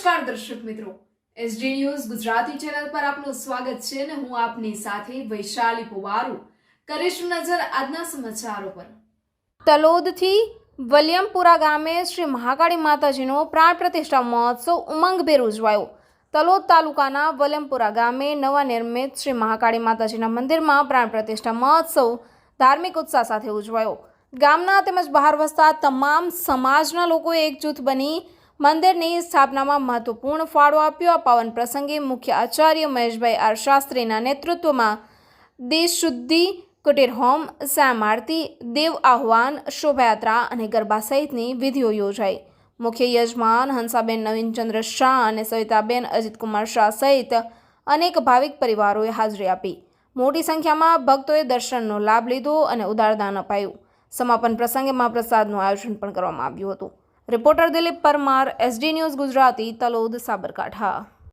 નમસ્કાર દર્શક મિત્રો. એસડી ન્યૂઝ ગુજરાતી ચેનલ પર આપનું સ્વાગત છે અને હું આપની સાથે વૈશાલી પુવારુ. કરીશું નજર આજના સમાચારો પર. તલોદથી વલિયમપુરા ગામે શ્રી મહાકાળી માતાજીનો પ્રાણ પ્રતિષ્ઠા મહોત્સવ ઉમંગભેર ઉજવાયો. તલોદ તાલુકાના વલમપુરા ગામે નવા નિર્મિત શ્રી મહાકાળી માતાજીના મંદિરમાં પ્રાણ પ્રતિષ્ઠા મહોત્સવ ધાર્મિક ઉત્સાહ સાથે ઉજવાયો. ગામના તેમજ બહાર વસતા તમામ સમાજના લોકોએ એકજૂથ બની મંદિરની સ્થાપનામાં મહત્વપૂર્ણ ફાળો આપ્યો. આ પાવન પ્રસંગે મુખ્ય આચાર્ય મહેશભાઈ આર શાસ્ત્રીના નેતૃત્વમાં દેશ શુદ્ધિ કુટીર હોમ, શ્યામ આરતી, દેવ આહ્વાન, શોભાયાત્રા અને ગરબા સહિતની વિધિઓ યોજાઈ. મુખ્ય યજમાન હંસાબેન નવીનચંદ્ર શાહ અને સવિતાબેન અજીતકુમાર શાહ સહિત અનેક ભાવિક પરિવારોએ હાજરી આપી. મોટી સંખ્યામાં ભક્તોએ દર્શનનો લાભ લીધો અને ઉદારદાન અપાયું. સમાપન પ્રસંગે મહાપ્રસાદનું આયોજન પણ કરવામાં આવ્યું હતું. Reporter Dilip Parmar SD news Gujarati Talod Sabarkantha.